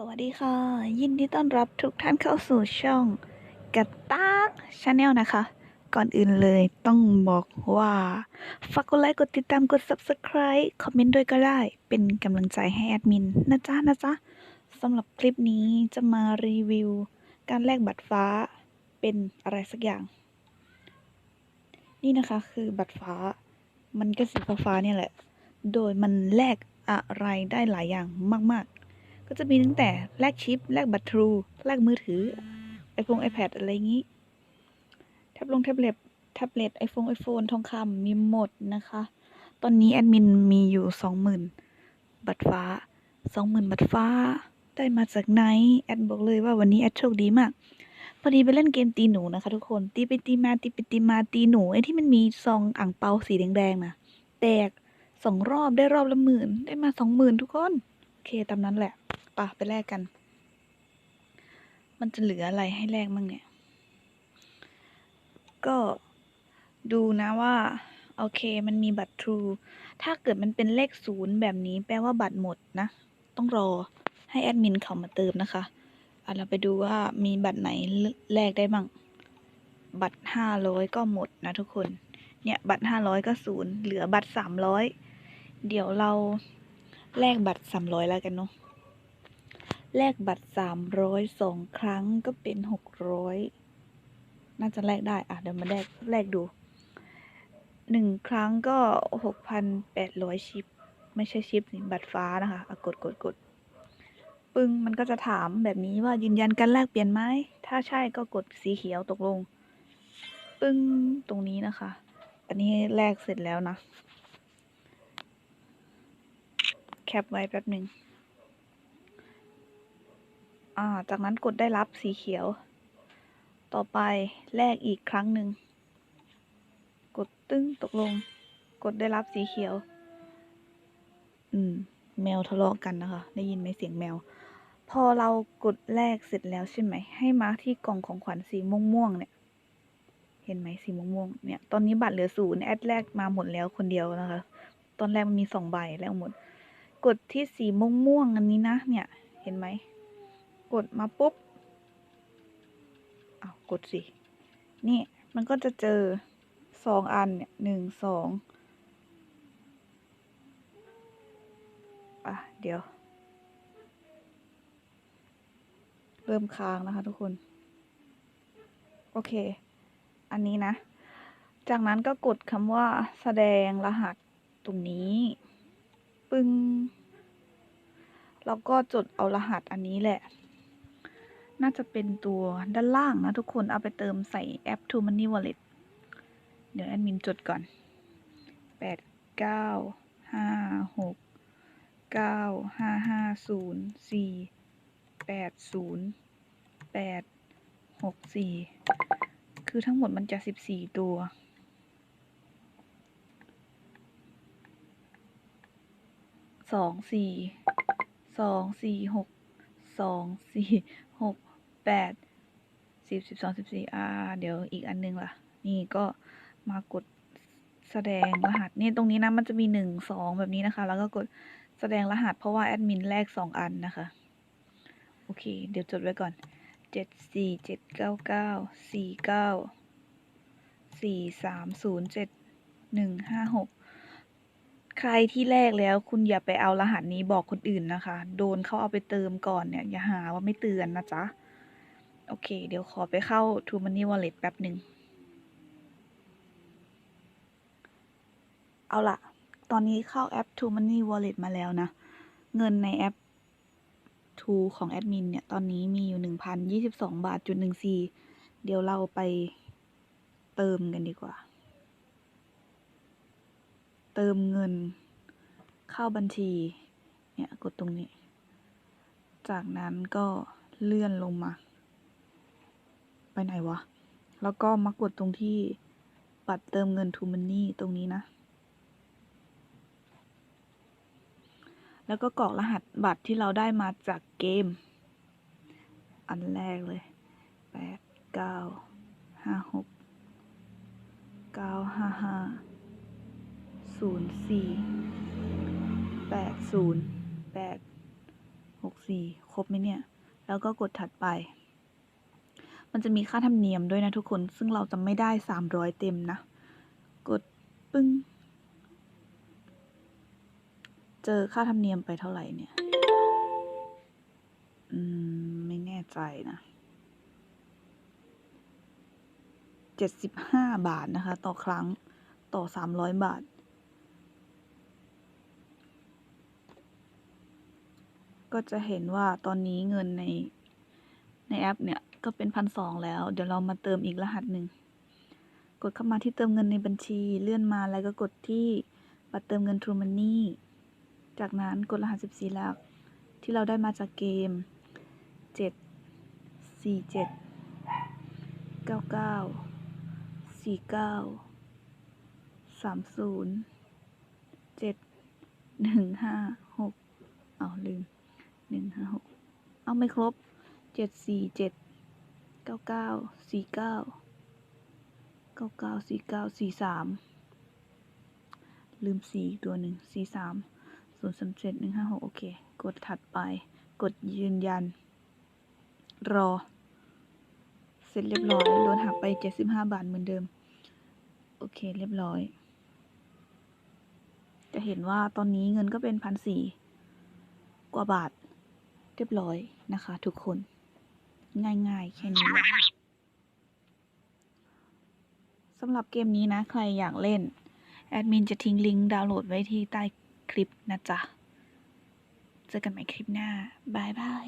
สวัสดีค่ะ ยินดีต้อนรับทุกท่านเข้าสู่ช่องกระตากชาแนลนะคะ ก่อนอื่นเลยต้องบอกว่า ฝากกดไลค์กดติดตามกด Subscribe คอมเมนต์ด้วยก็ได้ เป็นกำลังใจให้แอดมินนะจ๊ะนะจ๊ะสำหรับคลิปนี้จะมารีวิว การแลกบัตรฟ้าเป็นอะไรสักอย่าง นี่นะคะคือบัตรฟ้า มันก็สีฟ้าเนี่ยแหละ โดยมันแลกอะไรได้หลายอย่างมากๆ ก็จะมีตั้งแต่แลกชิปแลกบัตรทรูแลกมือถือ iPhone iPad อะไรอย่างนี้แท็บลงแท็บเล็ตแท็บเล็ต iPhone iPhone ทองคำมีหมดนะคะ ตอนนี้แอดมินมีอยู่สองหมื่นบัตรฟ้าสองหมื่นบัตรฟ้า ได้มาจากไหนแอดบอกเลยว่าวันนี้แอดโชคดีมากพอดีไปเล่นเกมตีหนูนะคะทุกคน ตีไปตีมาตีไปตีมาตีหนูไอ้ที่มันมีซองอ่างเปาสีแดงๆนะแตกสองรอบได้รอบละหมื่นได้มาสองหมื่นทุกคน โอเคตามนั้นแหละ ปะไปแลกกัน มันจะเหลืออะไรให้แลกมั่งเนี่ย ก็ดูนะว่า โอเคมันมีบัตรทรูถ้าเกิดมันเป็นเลขศูนย์แบบนี้แปลว่าบัตรหมดนะ ต้องรอให้แอดมินเขามาเติมนะคะอะเราไปดูว่ามีบัตรไหนแลกได้บ้าง บัตรห้าร้อยก็หมดนะทุกคน เนี่ยบัตรห้าร้อยก็ศูนย์เหลือบัตรสามร้อยเดี๋ยวเราแลกบัตรสามร้อยแล้วกันเนาะ แลกบัตรสามร้อยสองครั้งก็เป็นหกร้อยน่าจะแลกได้ อะ เดี๋ยวมาแลกแลกดูหนึ่งครั้งก็หกพันแปดร้อยชิป ไม่ใช่ชิปสิบัตรฟ้านะคะอะกดกดกดปึ้งมันก็จะถามแบบนี้ว่ายืนยันการแลกเปลี่ยนไหม ถ้าใช่ก็กดสีเขียวตกลง ปึ้งตรงนี้นะคะ อันนี้แลกเสร็จแล้วนะ แคปไว้แป๊บหนึ่ง อ่า จากนั้นกดได้รับสีเขียว ต่อไปแลกอีกครั้งหนึ่ง กดตึ้งตกลง กดได้รับสีเขียว อืม แมวทะเลาะกันนะคะ ได้ยินไหมเสียงแมว พอเรากดแลกเสร็จแล้วใช่ไหม ให้มาที่กล่องของขวัญสีม่วงๆเนี่ย เห็นไหมสีม่วงๆเนี่ย ตอนนี้บัตรเหลือศูนย์แอดแรกมาหมดแล้วคนเดียวนะคะ ตอนแรกมันมีสองใบแล้วหมด กดที่สีม่วงๆอันนี้นะ เนี่ย เห็นไหม กดมาปุ๊บอ้าวกดสิ นี่มันก็จะเจอสองอันเนี่ยหนึ่งสองอะ เดี๋ยว เริ่มค้างนะคะทุกคน โอเค อันนี้นะ จากนั้นก็กดคำว่าแสดงรหัสตรงนี้ ปึ้งแล้วก็จดเอารหัสอันนี้แหละ น่าจะเป็นตัวด้านล่างนะทุกคนเอาไปเติมใส่แอป To Money Wallet เดี๋ยวแอดมินจดก่อนแปดเก้าห้าหกเก้าห้าห้าศูนย์สี่แปดศูนย์แปดหกสี่คือทั้งหมดมันจะสิบสี่ตัวสองสี่สองสี่หกสองสี่หก แปดสิบสิบสองสิบสี่อ่าเดี๋ยวอีกอันนึงล่ะ นี่ก็มากดแสดงรหัสนี่ตรงนี้นะมันจะมีหนึ่งสองแบบนี้นะคะ แล้วก็กดแสดงรหัสเพราะว่าแอดมินแลกสองอันนะคะ โอเค เดี๋ยวจดไว้ก่อนเจ็ดสี่เจ็ดเก้าเก้าสี่เก้าสี่สามศูนย์เจ็ดหนึ่งห้าหกใครที่แลกแล้วคุณอย่าไปเอารหัสนี้บอกคนอื่นนะคะ โดนเขาเอาไปเติมก่อนเนี่ย อย่าหาว่าไม่เตือนนะจ๊ะ โอเค เดี๋ยวขอไปเข้า t ู Money Wallet แป๊บหนึ่ง เอาละตอนนี้เข้าแอป t ู Money Wallet มาแล้วนะ เงินในแอป t ูของแอดมินเนี่ย ตอนนี้มีอยู่หนึ่งพันยี่สิบสองบาทจุดหนึ่งสี่เดี๋ยวเราไปเติมกันดีกว่า เติมเงินเข้าบัญชี เนี่ย กดตรงนี้ จากนั้นก็เลื่อนลงมา ไปไหนวะ แล้วก็มากดตรงที่บัตรเติมเงินทูมันนี่ตรงนี้นะ แล้วก็กรอกรหัสบัตรที่เราได้มาจากเกม อันแรกเลยแปดเก้าห้าหกเก้าห้าห้าศูนย์สี่แปดศูนย์แปดหกสี่ครบไหมเนี่ย แล้วก็กดถัดไป มันจะมีค่าธรรมเนียมด้วยนะทุกคน ซึ่งเราจะไม่ได้สามร้อยเต็มนะ กดปึ้ง เจอค่าธรรมเนียมไปเท่าไหร่เนี่ย อืม ไม่แน่ใจนะเจ็ดสิบห้าบาทนะคะ ต่อครั้งต่อสามร้อยบาท ก็จะเห็นว่าตอนนี้เงินในในแอปเนี่ย ก็เป็นพันสองแล้ว เดี๋ยวเรามาเติมอีกรหัสหนึ่ง กดเข้ามาที่เติมเงินในบัญชี เลื่อนมาแล้วก็กดที่บัตรเติมเงิน True Money จากนั้นกดรหัส 14 หลัก ที่เราได้มาจากเกม 7 4 7 9 9 4 9 3 0 7 1 5 6 เอาลืม 1 5 6 เอาไม่ครบ 7 4 7 9 9 4 9เก้าเก้าสี่เก้าสี่สามลืมสี่ตัวหนึ่งสี่สามศูนย์สามเจ็ดหนึ่งห้าหกโอเค กดถัดไป กดยืนยัน รอ เสร็จเรียบร้อยโดนหักไปเจ็ดสิบห้าบาทเหมือนเดิม โอเคเรียบร้อย จะเห็นว่าตอนนี้เงินก็เป็นพันสี่กว่าบาทเรียบร้อยนะคะ ทุกคน ง่ายๆ แค่นี้แหละสำหรับเกมนี้นะ ใครอยากเล่น แอดมินจะทิ้งลิงก์ดาวน์โหลดไว้ที่ใต้คลิปนะจ๊ะ เจอกันใหม่คลิปหน้า บายบาย